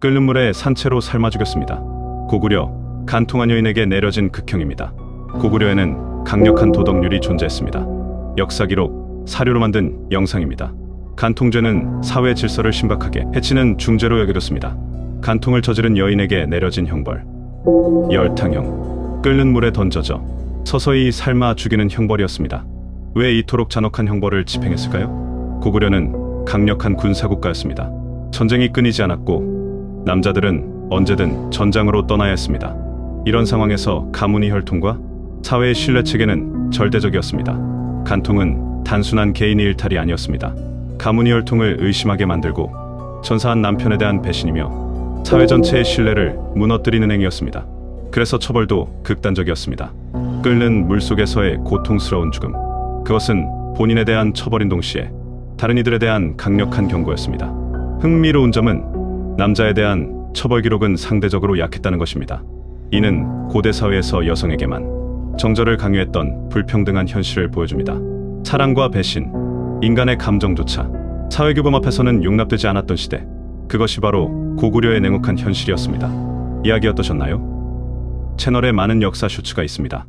끓는 물에 산채로 삶아 죽였습니다. 고구려 간통한 여인에게 내려진 극형입니다. 고구려에는 강력한 도덕률이 존재했습니다. 역사 기록, 사료로 만든 영상입니다. 간통죄는 사회 질서를 심각하게 해치는 중죄로 여겨졌습니다. 간통을 저지른 여인에게 내려진 형벌. 열탕형. 끓는 물에 던져져 서서히 삶아 죽이는 형벌이었습니다. 왜 이토록 잔혹한 형벌을 집행했을까요? 고구려는 강력한 군사국가였습니다. 전쟁이 끊이지 않았고 남자들은 언제든 전장으로 떠나야 했습니다. 이런 상황에서 가문의 혈통과 사회의 신뢰 체계는 절대적이었습니다. 간통은 단순한 개인의 일탈이 아니었습니다. 가문의 혈통을 의심하게 만들고 전사한 남편에 대한 배신이며 사회 전체의 신뢰를 무너뜨리는 행위였습니다. 그래서 처벌도 극단적이었습니다. 끓는 물 속에서의 고통스러운 죽음. 그것은 본인에 대한 처벌인 동시에 다른 이들에 대한 강력한 경고였습니다. 흥미로운 점은 남자에 대한 처벌 기록은 상대적으로 약했다는 것입니다. 이는 고대 사회에서 여성에게만 정절을 강요했던 불평등한 현실을 보여줍니다. 사랑과 배신, 인간의 감정조차 사회규범 앞에서는 용납되지 않았던 시대. 그것이 바로 고구려의 냉혹한 현실이었습니다. 이야기 어떠셨나요? 채널에 많은 역사 쇼츠가 있습니다.